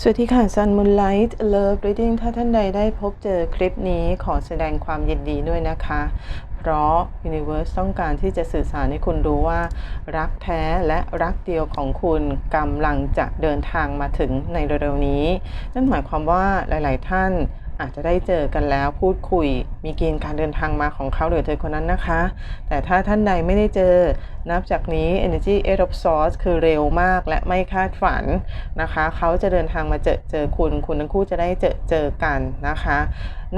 สวัสดีค่ะ Sun Moonlight Love Reading ถ้าท่านใดได้พบเจอคลิปนี้ขอแสดงความยินดีด้วยนะคะ เพราะ Universe ต้องการที่จะสื่อสารให้คุณรู้ว่า รักแท้และรักเดียวของคุณกำลังจะเดินทางมาถึงในเร็วๆนี้ นั่นหมายความว่าหลาย ๆ ท่าน อาจจะได้เจอกันแล้วพูดคุย มีเกณฑ์การเดินทางมาของเขาหรือเธอคนนั้นนะคะ แต่ถ้าท่านใดไม่ได้เจอ นับจากนี้ Energy e i of Swords คือเร็วมากและไม่คาดฝันนะคะ เขาจะเดินทางมาเจอเจอคุณ คุณทั้งคู่จะได้เจอเจอกันนะคะ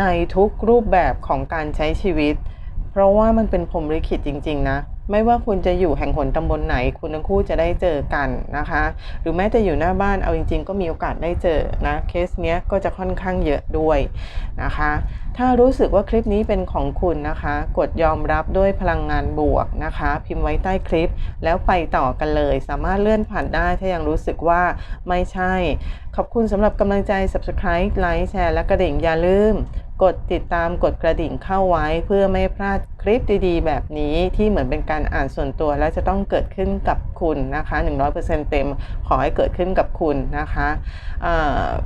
ในทุกรูปแบบของการใช้ชีวิต เพราะว่ามันเป็นพรหมลิขิตจริง ๆ นะ ไม่ว่าคุณจะอยู่แห่งหนตำบลไหน คุณทั้งคู่จะได้เจอกันนะคะ หรือแม้แต่อยู่หน้าบ้านเอาจริง ๆ ก็มีโอกาสได้เจอนะเคสเนี้ยก็จะค่อนข้างเยอะด้วยนะคะ ถ้ารู้สึกว่าคลิปนี้เป็นของคุณนะคะ กดยอมรับด้วยพลังงานบวกนะคะ พิมพ์ไว้ใต้คลิป แล้วไปต่อกันเลย สามารถเลื่อนผ่านได้ถ้ายังรู้สึกว่าไม่ใช่ ขอบคุณสำหรับกำลังใจ subscribe ไลค์แชร์และกระดิ่งอย่าลืม กดติดตามกดกระดิ่งเข้าไว้เพื่อไม่พลาดคลิปดีๆ แบบนี้ที่เหมือนเป็นการอ่านส่วนตัว และจะต้องเกิดขึ้นกับคุณนะคะ 100%เต็มขอให้เกิดขึ้นกับคุณนะคะ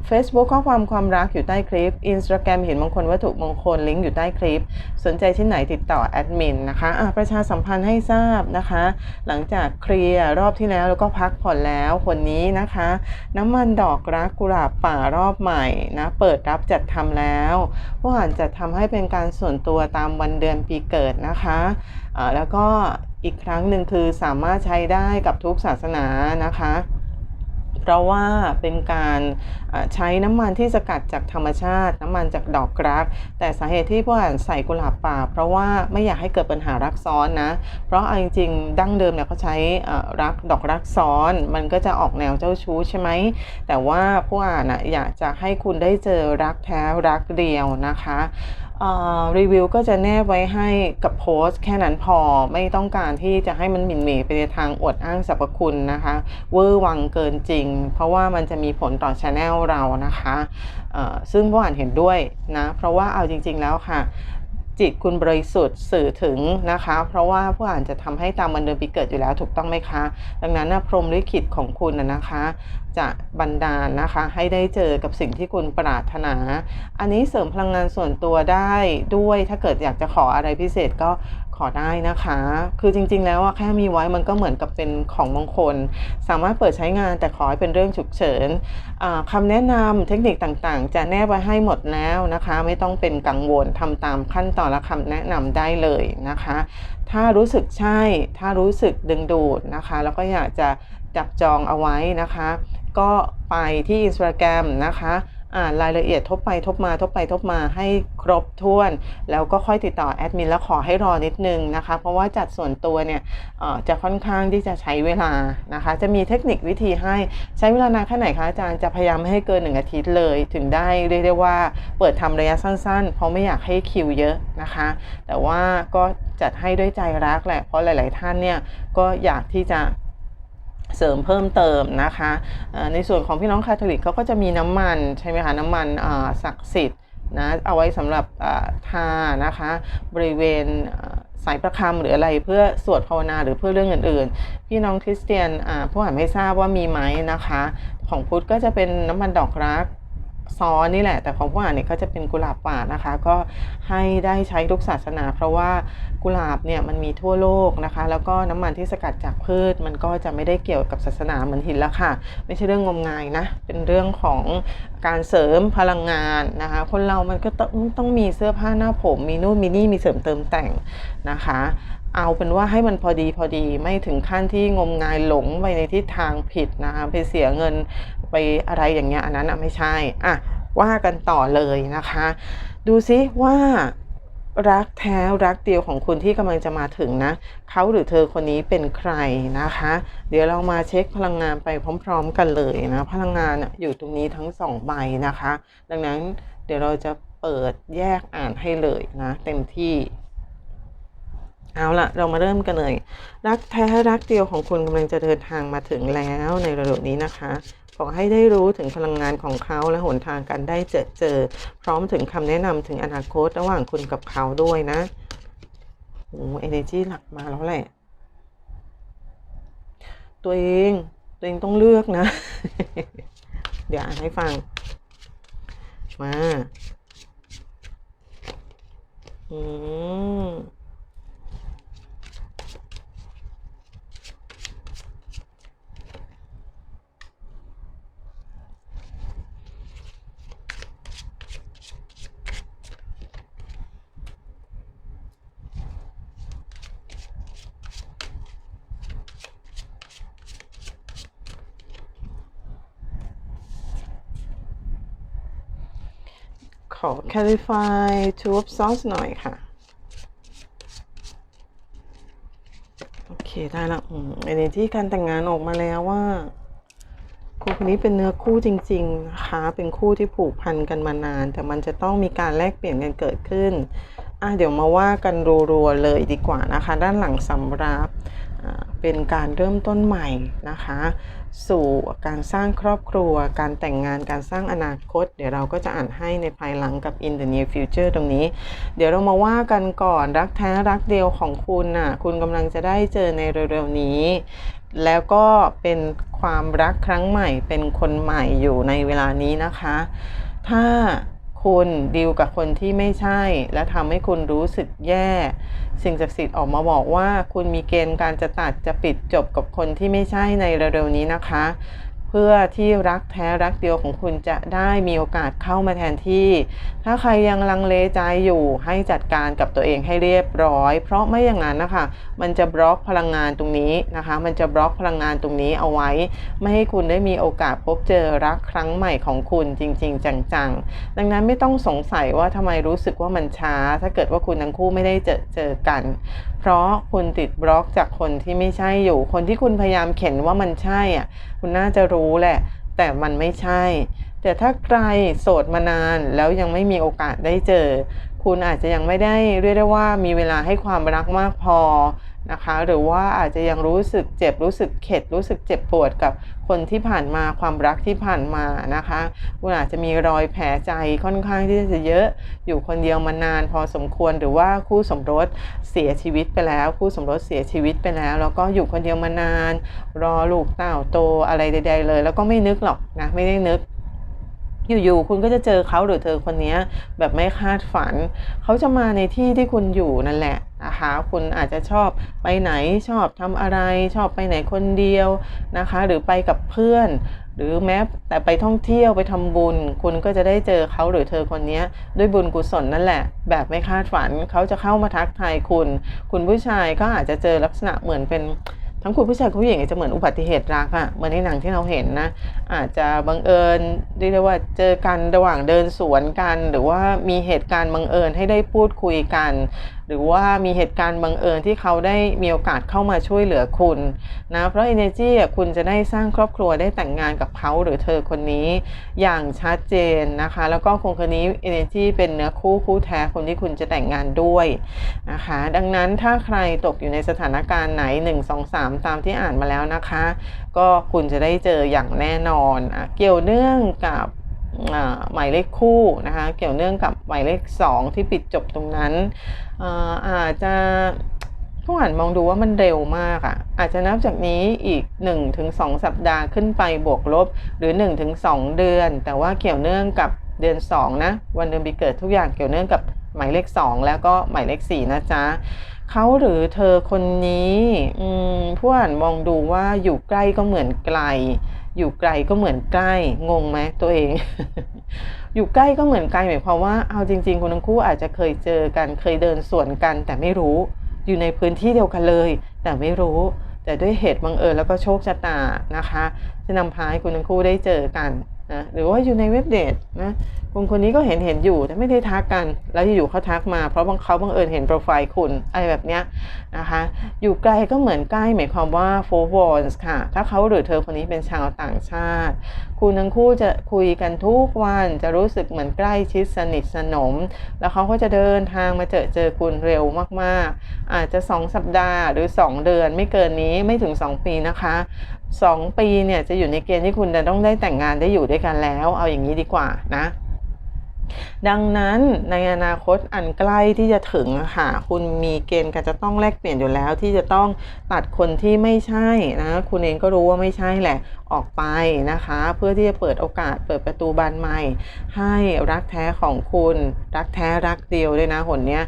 เฟซบุ๊กข้อความความรักอยู่ใต้คลิป Instagram เห็นมงคลวัตถุมงคลลิงก์อยู่ใต้คลิป สนใจที่ไหนติดต่อแอดมินนะคะะประชาสัมพันธ์ให้ทราบนะคะ หลังจากเคลียร์รอบที่แล้วแล้วก็พักผ่อนแล้วคนนี้นะคะ น้ำมันดอกรักกุหลาบป่ารอบใหม่นะเปิดรับจัดทำแล้วผู้อ่านจะทำให้เป็นการส่วนตัวตามวันเดือนปีเกิดนะคะะแล้วก็อีกครั้งหนึ่งคือสามารถใช้ได้กับทุกศาสนานะคะ เพราะว่าเป็นการใช้น้ำมันที่สกัดจากธรรมชาติ น้ำมันจากดอกรัก แต่สาเหตุที่ผู้อ่านใส่กุหลาบป่า เพราะว่าไม่อยากให้เกิดปัญหารักซ้อนนะ เพราะเอาจริงๆดั้งเดิมเนี่ยเขาใช้รักดอกรักซ้อน มันก็จะออกแนวเจ้าชู้ใช่ไหมแต่ว่าผู้อ่านอยากจะให้คุณได้เจอรักแท้รักเดียวนะคะ รีวิวก็จะแนบไว้ให้กับโพสต์แค่นั้นพอไม่ต้องการที่จะให้มันหมิ่นเหมไปในทางอวดอ้างสรรพคุณนะคะเวอร์วังเกินจริง เพราะว่ามันจะมีผลต่อชาแนลเรานะคะซึ่งผู้อ่านเห็นด้วยนะเพราะว่าเอาจริง ๆแล้วค่ะ จิตคุณบริสุทธิ์สื่อถึงนะคะ เพราะว่าผู้อ่านจะทำให้ตามวันเดือนปีเกิดอยู่แล้วถูกต้องไหมคะ ดังนั้นนะพรหมลิขิตของคุณนะคะ จะบันดาลนะคะให้ได้เจอกับสิ่งที่คุณปรารถนา อันนี้เสริมพลังงานส่วนตัวได้ด้วยถ้าเกิดอยากจะขออะไรพิเศษก็ อได้นะคะ คือจริง ๆ แล้วแค่มีไว้มันก็เหมือนกับเป็นของมงคล สามารถเปิดใช้งานแต่ขอให้เป็นเรื่องฉุกเฉินคำแนะนำเทคนิคต่างๆ จะแนบไว้ให้หมดแล้วนะคะ ไม่ต้องเป็นกังวลทำตามขั้นตอนและคำแนะนำได้เลยนะคะ ถ้ารู้สึกใช่ ถ้ารู้สึกดึงดูดนะคะ แล้วก็อยากจะจับจองเอาไว้นะคะ ก็ไปที่ Instagram นะคะ รายละเอียดทบไปทบมาทบไปทบมาให้ครบถ้วน แล้วก็ค่อยติดต่อแอดมินแล้วขอให้รอนิดนึงนะคะ เพราะว่าจัดส่วนตัวเนี่ยจะค่อนข้างที่จะใช้เวลานะคะ จะมีเทคนิควิธีให้ใช้เวลานานแค่ไหนคะอาจารย์จะพยายามไม่ให้เกิน 1 อาทิตย์เลย ถึงได้เรียกได้ว่าเปิดทำระยะสั้นๆ เพราะไม่อยากให้คิวเยอะนะคะ แต่ว่าก็จัดให้ด้วยใจรักแหละเพราะหลาย ๆ ท่านเนี่ยก็อยากที่จะ เสริมเพิ่มเติมนะคะในส่วนของพี่น้องคาทอลิกเขาก็จะมีน้ำมันใช่ไหมคะน้ำมันศักดิ์สิทธิ์นะเอาไว้สำหรับทานะคะบริเวณสายประคำหรืออะไรเพื่อสวดภาวนาหรือเพื่อเรื่องอื่นๆ พี่น้องคริสเตียนผู้อ่านไม่ทราบว่ามีไหมนะคะ ของพุทธก็จะเป็นน้ำมันดอกรัก ซ้อนนี่แหละ แต่ของผู้อ่านเนี่ยก็จะเป็นกุหลาบป่านะคะ ก็ให้ได้ใช้ทุกศาสนา เพราะว่ากุหลาบเนี่ยมันมีทั่วโลกนะคะ แล้วก็น้ำมันที่สกัดจากพืช มันก็จะไม่ได้เกี่ยวกับศาสนาเหมือนหินละค่ะ ไม่ใช่เรื่องงมงายนะ เป็นเรื่องของการเสริมพลังงานนะคะ คนเรามันก็ต้องต้องมีเสื้อผ้าหน้าผม มีนู่นมีนี่มีเสริมเติมแต่งนะคะ เอาเป็นว่าให้มันพอดีพอดีไม่ถึงขั้นที่งมงายหลงไปในทิศทางผิดนะคะไปเสียเงินไปอะไรอย่างเงี้ยอันนั้นอะไม่ใช่อะว่ากันต่อเลยนะคะ ดูซิว่ารักแท้รักเดียวของคุณที่กำลังจะมาถึงนะเขาหรือเธอคนนี้เป็นใครนะคะ เดี๋ยวเรามาเช็คพลังงานไปพร้อม ๆ กันเลยนะพลังงานอยู่ตรงนี้ทั้งสองใบนะคะ ดังนั้นเดี๋ยวเราจะเปิดแยกอ่านให้เลยนะ เต็มที่ เอาละเรามาเริ่มกันเลย รักแท้รักเดียวของคุณกำลังจะเดินทางมาถึงแล้วในระดับนี้นะคะ ขอให้ได้รู้ถึงพลังงานของเขาและหนทางการได้เจอเจอ พร้อมถึงคำแนะนำถึงอนาคตระหว่างคุณกับเขาด้วยนะโอ้เอเนจีหลักมาแล้วแหละ ตัวเองตัวเองต้องเลือกนะ เดี๋ยวอ่านให้ฟัง มา อืม ขอ clarify two of swords หน่อยค่ะ โอเค ได้ละอืม energy การแต่งงานออกมาแล้วว่าคู่คนนี้เป็นเนื้อคู่จริง ๆ นะคะ เป็นคู่ที่ผูกพันกันมานาน แต่มันจะต้องมีการแลกเปลี่ยนกันเกิดขึ้น อะ เดี๋ยวมาว่ากันรัวๆเลยดีกว่านะคะ ด้านหลังสำรับ เป็นการเริ่มต้นใหม่นะคะ สู่การสร้างครอบครัว การแต่งงานการสร้างอนาคต เดี๋ยวเราก็จะอ่านให้ในภายหลังกับ in the near future ตรงนี้ เดี๋ยวเรามาว่ากันก่อนรักแท้รักเดียวของคุณน่ะคุณกำลังจะได้เจอในเร็วๆนี้ แล้วก็เป็นความรักครั้งใหม่เป็นคนใหม่อยู่ในเวลานี้นะคะ ถ้า คุณดีลกับคนที่ไม่ใช่ และทำให้คุณรู้สึกแย่ สิ่งศักดิ์สิทธิ์ออกมาบอกว่า คุณมีเกณฑ์การจะตัดจะปิดจบกับคนที่ไม่ใช่ในเร็วๆนี้นะคะ เพื่อที่รักแท้รักเดียวของคุณจะได้มีโอกาสเข้ามาแทนที่ ถ้าใครยังลังเลใจอยู่ให้จัดการกับตัวเองให้เรียบร้อย เพราะไม่อย่างนั้นนะคะ มันจะบล็อกพลังงานตรงนี้นะคะ มันจะบล็อกพลังงานตรงนี้เอาไว้ ไม่ให้คุณได้มีโอกาสพบเจอรักครั้งใหม่ของคุณจริง ๆ จังๆ ดังนั้นไม่ต้องสงสัยว่าทำไมรู้สึกว่ามันช้า ถ้าเกิดว่าคุณทั้งคู่ไม่ได้เจอเจอกัน เพราะคุณติดบล็อกจากคนที่ไม่ใช่อยู่ คนที่คุณพยายามเข็นว่ามันใช่อะคุณน่าจะรู้แหละ แต่มันไม่ใช่ แต่ถ้าใครโสดมานานแล้วยังไม่มีโอกาสได้เจอ คุณอาจจะยังไม่ได้เรียกได้ว่ามีเวลาให้ความรักมากพอ นะคะ หรือว่าอาจจะยังรู้สึกเจ็บรู้สึกเข็ด รู้สึกเจ็บปวดกับคนที่ผ่านมาความรักที่ผ่านมานะคะคุณอาจจะมีรอยแผลใจค่อนข้างที่จะเยอะอยู่คนเดียวมานานพอสมควรหรือว่าคู่สมรสเสียชีวิตไปแล้ว คู่สมรสเสียชีวิตไปแล้ว แล้วก็อยู่คนเดียวมานาน รอลูกเต้าโตอะไรใด ๆ เลย แล้วก็ไม่นึกหรอกนะไม่ได้นึกอยู่ๆ คุณก็จะเจอเขาหรือเธอคนนี้แบบไม่คาดฝัน เขาจะมาในที่ที่คุณอยู่นั่นแหละ นะคะคุณอาจจะชอบไปไหนชอบทำอะไรชอบไปไหนคนเดียวนะคะ หรือไปกับเพื่อน หรือแม้แต่ไปท่องเที่ยวไปทำบุญ คุณก็จะได้เจอเขาหรือเธอคนนี้ด้วยบุญกุศลนั่นแหละ แบบไม่คาดฝันเขาจะเข้ามาทักทายคุณ คุณผู้ชายก็อาจจะเจอลักษณะเหมือนเป็นทั้งคุณผู้ชายคุณผู้หญิงจะเหมือนอุบัติเหตุรักอะเหมือนในหนังที่เราเห็นนะ อาจจะบังเอิญเรียกได้ว่าเจอกันระหว่างเดินสวนกัน หรือว่ามีเหตุการณ์บังเอิญให้ได้พูดคุยกัน หรือว่ามีเหตุการณ์บังเอิญที่เขาได้มีโอกาสเข้ามาช่วยเหลือคุณนะเพราะ energy อะคุณจะได้สร้างครอบครัวได้แต่งงานกับเขาหรือเธอคนนี้อย่างชัดเจนนะคะ แล้วก็คนคนนี้ energy เป็นเนื้อคู่คู่แท้คนที่คุณจะแต่งงานด้วยนะคะ ดังนั้นถ้าใครตกอยู่ในสถานการณ์ไหน 1 2 3 ตามที่อ่านมาแล้วนะคะ ก็คุณจะได้เจออย่างแน่นอนอเกี่ยวเนื่องกับ หมายเลขคู่นะคะเกี่ยวเนื่องกับหมายเลข 2 ที่ปิดจบตรงนั้นอาจจะผู้อ่านมองดูว่ามันเร็วมากอะ่ะ อาจจะนับจากนี้อีก 1-2 สัปดาห์ขึ้นไปบวกลบ หรือ 1-2 เดือน แต่ว่าเกี่ยวเนื่องกับเดือน 2 นะ วันเดือนปีเกิดทุกอย่างเกี่ยวเนื่องกับหมายเลข 2 แล้วก็หมายเลข 4 นะจ๊ะเขาหรือเธอคนนี้ผู้อ่านมองดูว่าอยู่ใกล้ก็เหมือนไกล อยู่ไกลก็เหมือนใกล้ งงไหมตัวเอง อยู่ใกล้ก็เหมือนไกลหมายความว่า เอาจริง ๆคุณทั้งคู่อาจจะเคยเจอกัน เคยเดินสวนกัน แต่ไม่รู้ อยู่ในพื้นที่เดียวกันเลย แต่ไม่รู้ แต่ด้วยเหตุบังเอิญแล้วก็โชคชะตานะคะ จะนำพาให้คุณทั้งคู่ได้เจอกัน นะหรือว่าอยู่ในเว็บเดทนะคนคนนี้ก็เห็นเห็นอยู่แต่ไม่ได้ทักกัน แล้วอยู่เขาทักมา เพราะบางเขาบังเอิญเห็นโปรไฟล์คุณอะไรแบบเนี้ยนะคะอยู่ไกลก็เหมือนใกล้หมายความว่า four wands ค่ะ ถ้าเขาหรือเธอคนนี้เป็นชาวต่างชาติ คุณทั้งคู่จะคุยกันทุกวันจะรู้สึกเหมือนใกล้ชิดสนิทสนม แล้วเขาก็จะเดินทางมาเจอเจอคุณเร็วมากๆ อาจจะ 2 สัปดาห์หรือ 2 เดือนไม่เกินนี้ไม่ถึง 2 ปีนะคะ 2ปีเนี่ยจะอยู่ในเกณฑ์ที่คุณจะต้องได้แต่งงานได้อยู่ด้วยกันแล้ว เอาอย่างนี้ดีกว่านะ ดังนั้นในอนาคตอันใกล้ที่จะถึงค่ะ คุณมีเกณฑ์การจะต้องแลกเปลี่ยนอยู่แล้ว ที่จะต้องตัดคนที่ไม่ใช่นะ คุณเองก็รู้ว่าไม่ใช่แหละออกไปนะคะ เพื่อที่จะเปิดโอกาสเปิดประตูบานใหม่ ให้รักแท้ของคุณ รักแท้รักเดียวด้วยนะหนเนี้ย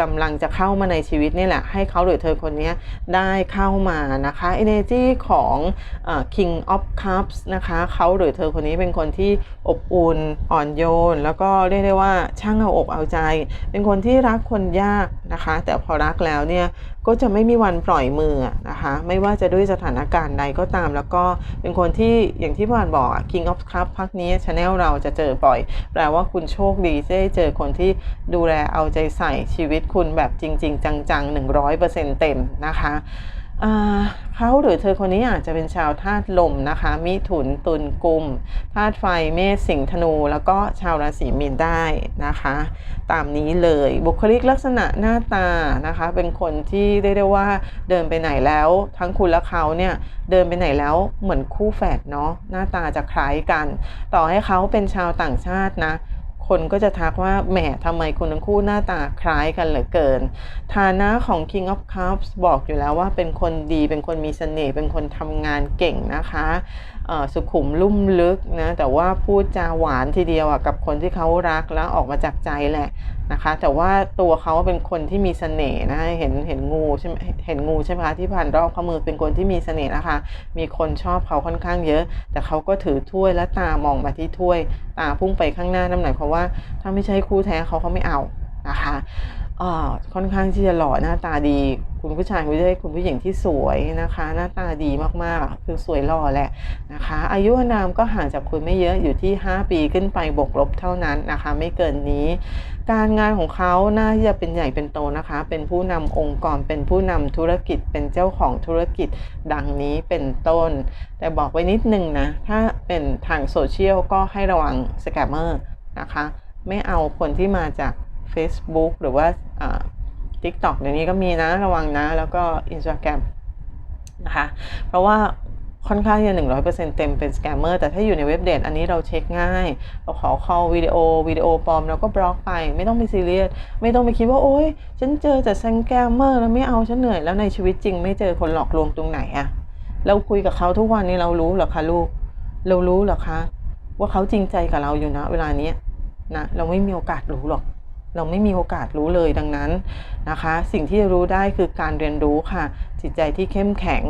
กำลังจะเข้ามาในชีวิตนี่แหละ ให้เขาหรือเธอคนนี้ได้เข้ามานะคะ energy ของ king of cups นะคะเขาหรือเธอคนนี้เป็นคนที่อบอุ่นอ่อนโยน แล้วก็เรียกได้ว่าช่างเอาอกเอาใจ เป็นคนที่รักคนยากนะคะ แต่พอรักแล้วเนี่ยก็จะไม่มีวันปล่อยมือนะคะ ไม่ว่าจะด้วยสถานการณ์ใดก็ตาม แล้วก็เป็นคนที่อย่างที่พ่านบอก king of cups พักนี้ชาแนลเราจะเจอบ่อย แปลว่าคุณโชคดีที่ได้เจอคนที่ดูแลเอาใจใส่ชีวิตคุณแบบจริง ๆ จังๆ 100%เต็มนะคะเขาหรือเธอคนนี้อาจจะเป็นชาวธาตุลมนะคะ มิถุนตุลกุมธาตุไฟเมษสิงห์ธนู แล้วก็ชาวราศีมีนได้นะคะ ตามนี้เลยบุคลิกลักษณะหน้าตานะคะ เป็นคนที่ได้ได้ว่าเดินไปไหนแล้ว ทั้งคุณและเขาเนี่ยเดินไปไหนแล้วเหมือนคู่แฝดเนาะหน้าตาจะคล้ายกัน ต่อให้เขาเป็นชาวต่างชาตินะ คนก็จะทักว่าแหมทำไมคุณทั้งคู่หน้าตาคล้ายกันเหลือเกิน ฐานะของ King of Cups บอกอยู่แล้วว่าเป็นคนดีเป็นคนมีเสน่ห์เป็นคนทำงานเก่งนะคะสุขุมลุ่มลึกนะแต่ว่าพูดจาหวานทีเดียวกับคนที่เขารักแล้วออกมาจากใจแหละ นะคะ แต่ว่าตัวเขาเป็นคนที่มีเสน่ห์นะเห็นเห็นงูใช่ไหมเห็นงูใช่ไหมคะที่ผ่านรอบข้อมือเป็นคนที่มีเสน่ห์นะคะ มีคนชอบเขาค่อนข้างเยอะ แต่เขาก็ถือถ้วยและตามองมาที่ถ้วย ตาพุ่งไปข้างหน้านั่นหมายความว่า ถ้าไม่ใช่คู่แท้เขาเขาไม่เอานะคะ ค่อนข้างที่จะหล่อหน้าตาดี คุณผู้ชายคุณได้คุณผู้หญิงที่สวยนะคะ หน้าตาดีมากๆ คือสวยหล่อแหละนะคะ อายุนามก็ห่างจากคุณไม่เยอะอยู่ที่ 5 ปีขึ้นไปบวกลบเท่านั้นนะคะ ไม่เกินนี้ การงานของเขาน่าที่จะเป็นใหญ่เป็นโตนะคะ เป็นผู้นำองค์กรเป็นผู้นำธุรกิจเป็นเจ้าของธุรกิจดังนี้เป็นต้น แต่บอกไว้นิดนึงนะถ้าเป็นทางโซเชียลก็ให้ระวังสแกมเมอร์นะคะ ไม่เอาคนที่มาจาก Facebook หรือว่า TikTok เดี๋ยวนี้ก็มีนะระวังนะ แล้วก็ Instagram นะคะ เพราะว่าค่อนข้างจะหนึ่งร้อยเปอร์เซ็นต์เต็มเป็นสแกมเมอร์แต่ถ้าอยู่ในเว็บเดทอันนี้เราเช็คง่าย เราขอ call วิดีโอวิดีโอปลอมเราก็บล็อกไป ไม่ต้องไปซีเรียส ไม่ต้องไปคิดว่าโอ๊ย ฉันเจอแต่สแกมเมอร์แล้วไม่เอาฉันเหนื่อยแล้วในชีวิตจริงไม่เจอคนหลอกลวงตรงไหนอะเราคุยกับเขาทุกวันนี้เรารู้หรอคะลูก เรารู้หรอคะ ว่าเขาจริงใจกับเราอยู่นะ เวลานี้นะเราไม่มีโอกาสรู้หรอก เราไม่มีโอกาสรู้เลยดังนั้นนะคะ สิ่งที่จะรู้ได้คือการเรียนรู้ค่ะ จิตใจที่เข้มแข็ง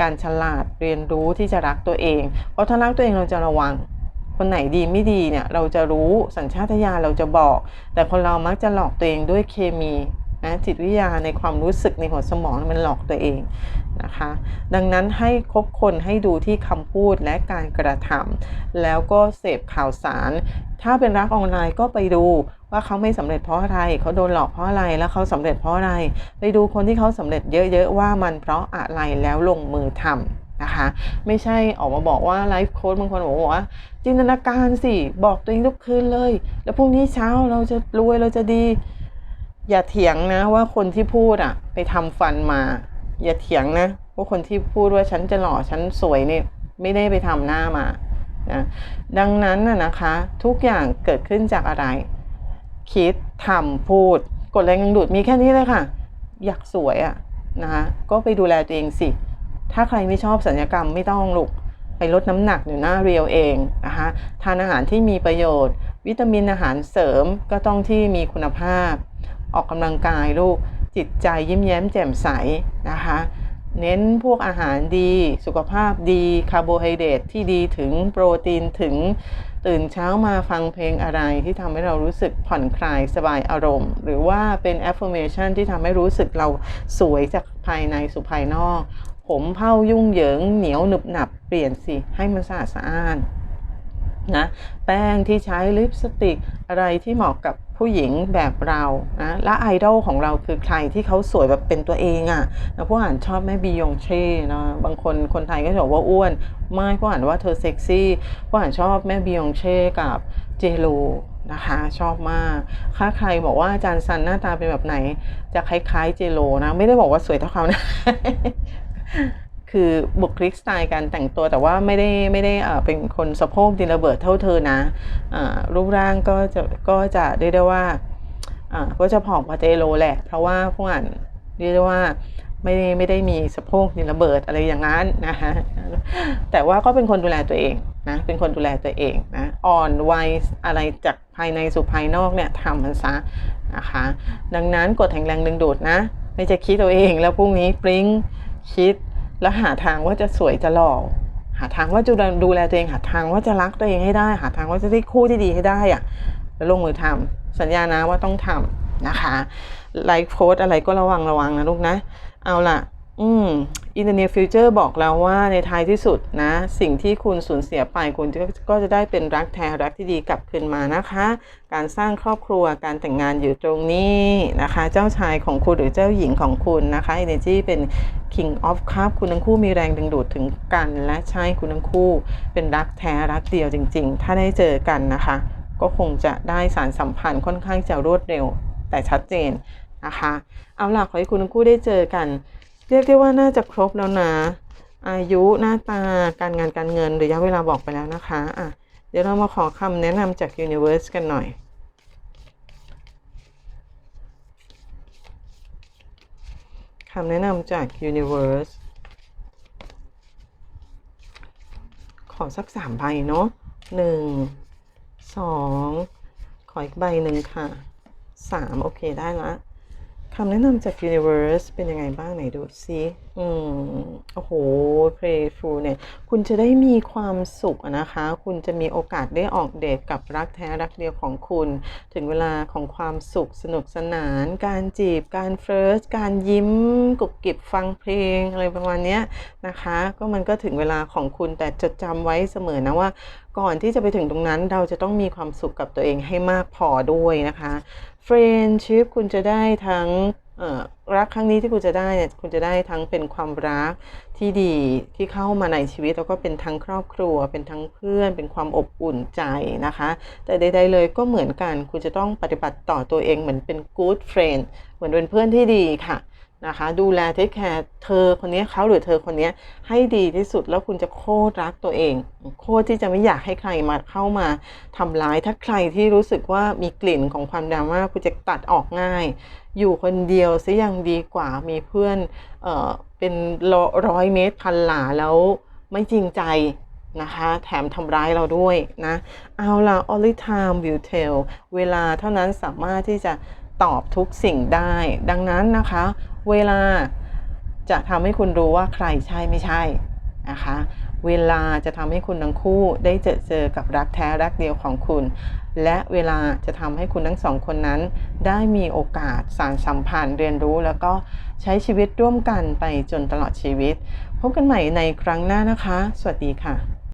การฉลาดเรียนรู้ที่จะรักตัวเอง เพราะถ้ารักตัวเองเราจะระวัง คนไหนดีไม่ดีเนี่ยเราจะรู้สัญชาตญาณเราจะบอก แต่คนเรามักจะหลอกตัวเองด้วยเคมีนะจิตวิทยาในความรู้สึกในหัวสมองมันหลอกตัวเอง นะคะ ดังนั้นให้คบคนให้ดูที่คำพูดและการกระทำแล้วก็เสพข่าวสาร ถ้าเป็นรักออนไลน์ก็ไปดูว่าเขาไม่สำเร็จเพราะอะไร เขาโดนหลอกเพราะอะไร แล้วเขาสำเร็จเพราะอะไร ไปดูคนที่เขาสำเร็จเยอะๆว่ามันเพราะอะไรแล้วลงมือทำนะคะ ไม่ใช่ออกมาบอกว่าไลฟ์โค้ดบางคนบอกว่า จินตนาการสิ บอกตัวเองทุกคืนเลย แล้วพรุ่งนี้เช้าเราจะรวยเราจะดี อย่าเถียงนะว่าคนที่พูดอะไปทำฟันมา อย่าเถียงนะว่าคนที่พูดว่าฉันจะหล่อฉันสวยเนี่ยไม่ได้ไปทำหน้ามานะดังนั้นนะนะคะทุกอย่างเกิดขึ้นจากอะไร คิดทำพูด กดแรงดึงดูดมีแค่นี้เลยค่ะ อยากสวยอะนะคะก็ไปดูแลตัวเองสิ ถ้าใครไม่ชอบสัญญกรรมไม่ต้องลุกไปลดน้ำหนักอยู่หน้าเรียวเองนะคะทานอาหารที่มีประโยชน์ วิตามินอาหารเสริมก็ต้องที่มีคุณภาพ ออกกำลังกายลูก จิตใจยิ้มแย้มแจ่มใสนะคะ เน้นพวกอาหารดี สุขภาพดีคาร์โบไฮเดรตที่ดีถึงโปรตีนถึงตื่นเช้ามาฟังเพลงอะไรที่ทำให้เรารู้สึกผ่อนคลายสบายอารมณ์ หรือว่าเป็น affirmation ที่ทำให้รู้สึกเราสวยจากภายในสู่ภายนอก ผมเผ้ายุ่งเหยิงเหนียวหนึบหนับเปลี่ยนสิ ให้มันสะอาดสะอ้านนะแป้งที่ใช้ลิปสติกอะไรที่เหมาะกับ ผู้หญิงแบบเรานะและไอดอลของเราคือใครที่เขาสวยแบบเป็นตัวเองอะ่ะนะผู้อ่านชอบแม่บียองเช่นะบางคนคนไทยก็จะบอกว่าอ้วน ไม่ผู้อ่านว่าเธอเซ็กซี่ผู้อ่านชอบแม่บียองเช่กับเจโลนะคะชอบมากถ้าใครบอกว่าอาจารย์ซันหน้าตาเป็นแบบไหน จะคล้ายๆเจโลนะ ไม่ได้บอกว่าสวยเท่าเขานะ คือบุคลิกสไตล์การแต่งตัวแต่ว่าไม่ได้ไม่ได้เป็นคนสะโพกดินระเบิดเท่าเธอนะอ่ารูปร่างก็จะก็จะเรียกได้ว่าอ่าก็จะผอมกว่าเจโรแหละ เพราะว่าพวกอ่านเรียกได้ว่าไม่ได้ไม่ได้มีสะโพกดินระเบิดอะไรอย่างนั้นนะคะแต่ว่าก็เป็นคนดูแลตัวเองนะเป็นคนดูแลตัวเองนะอ่อนวัยอะไรจากภายในสู่ภายนอกเนี่ยทำมันซะนะคะดังนั้นกดแห่งแรงดึงดูดนะไม่จะคิดตัวเองแล้วพรุ่งนี้ปริ้งคิด แล้วหาทางว่าจะสวยจะหล่อหาทางว่าจะดูแลตัวเอง หาทางว่าจะรักตัวเองให้ได้ หาทางว่าจะได้คู่ที่ดีให้ได้อะแล้วลงมือทำสัญญานะว่าต้องทำนะคะไลฟ์โค้ดอะไรก็ระวังระวังนะลูกนะ เอาล่ะ อืม in the near future บอกแล้วว่าในท้ายที่สุดนะ สิ่งที่คุณสูญเสียไปคุณก็ก็จะได้เป็นรักแท้รักที่ดีกลับคืนมานะคะ การสร้างครอบครัวการแต่งงานอยู่ตรงนี้นะคะ เจ้าชายของคุณหรือเจ้าหญิงของคุณนะคะ energy เป็น king of cup คุณทั้งคู่มีแรงดึงดูดถึงกัน และใช่คุณทั้งคู่ เป็นรักแท้รักเดียวจริง ๆ ถ้าได้เจอกันนะคะ ก็คงจะได้สารสัมพันธ์ค่อนข้างจะรวดเร็ว แต่ชัดเจนนะคะ เอาล่ะขอให้คุณทั้งคู่ได้เจอกัน เรียกได้ว่าน่าจะครบแล้วนะ อายุหน้าตาการงานการเงินระยะเวลาบอกไปแล้วนะคะอะเดี๋ยวเรามาขอคำแนะนำจาก Universe กันหน่อยคำแนะนำจาก Universe ขอสักสามใบเนาะหนึ่งสองขออีกใบหนึ่งค่ะสามโอเคได้ละ คำแนะนำจาก Universe เป็นยังไงบ้างไหนดูซิอืม โอ้โห Playful เนี่ย คุณจะได้มีความสุขนะคะ คุณจะมีโอกาสได้ออกเดทกับรักแท้รักเดียวของคุณ ถึงเวลาของความสุขสนุกสนาน การจีบ การเฟิร์ส การยิ้ม กุบกิบฟังเพลง อะไรประมาณเนี้ยนะคะ ก็มันก็ถึงเวลาของคุณแต่จดจำไว้เสมอนะว่าก่อนที่จะไปถึงตรงนั้นเราจะต้องมีความสุขกับตัวเองให้มากพอด้วยนะคะ friendship คุณจะได้ทั้งรักครั้งนี้ที่คุณจะได้เนี่ยคุณจะได้ทั้งเป็นความรักที่ดีที่เข้ามาในชีวิต แล้วก็เป็นทั้งครอบครัว เป็นทั้งเพื่อน เป็นความอบอุ่นใจนะคะ แต่ใดๆเลยก็เหมือนกัน คุณจะต้องปฏิบัติต่อตัวเองเหมือนเป็น good friend เหมือนเป็นเพื่อนที่ดีค่ะ นะคะ ดูแลเทคแคร์เธอคนนี้เขาหรือเธอคนนี้ให้ดีที่สุดแล้วคุณจะโคตรรักตัวเอง โคตรที่จะไม่อยากให้ใครมาเข้ามาทำร้ายถ้าใครที่รู้สึกว่ามีกลิ่นของความดราม่าคุณจะตัดออกง่าย อยู่คนเดียวซะยังดีกว่ามีเพื่อนเอ่อเป็นร้อยเมตรพันหลาแล้วไม่จริงใจนะคะแถมทำร้ายเราด้วยนะ เอาล่ะ only time will tell เวลาเท่านั้นสามารถที่จะตอบทุกสิ่งได้ ดังนั้นนะคะ เวลาจะทำให้คุณรู้ว่าใครใช่ไม่ใช่นะคะ เวลาจะทำให้คุณทั้งคู่ได้เจอเจอกับรักแท้รักเดียวของคุณ และเวลาจะทำให้คุณทั้งสองคนนั้น ได้มีโอกาสสารสัมพันธ์เรียนรู้ แล้วก็ใช้ชีวิตร่วมกันไปจนตลอดชีวิต พบกันใหม่ในครั้งหน้านะคะ สวัสดีค่ะ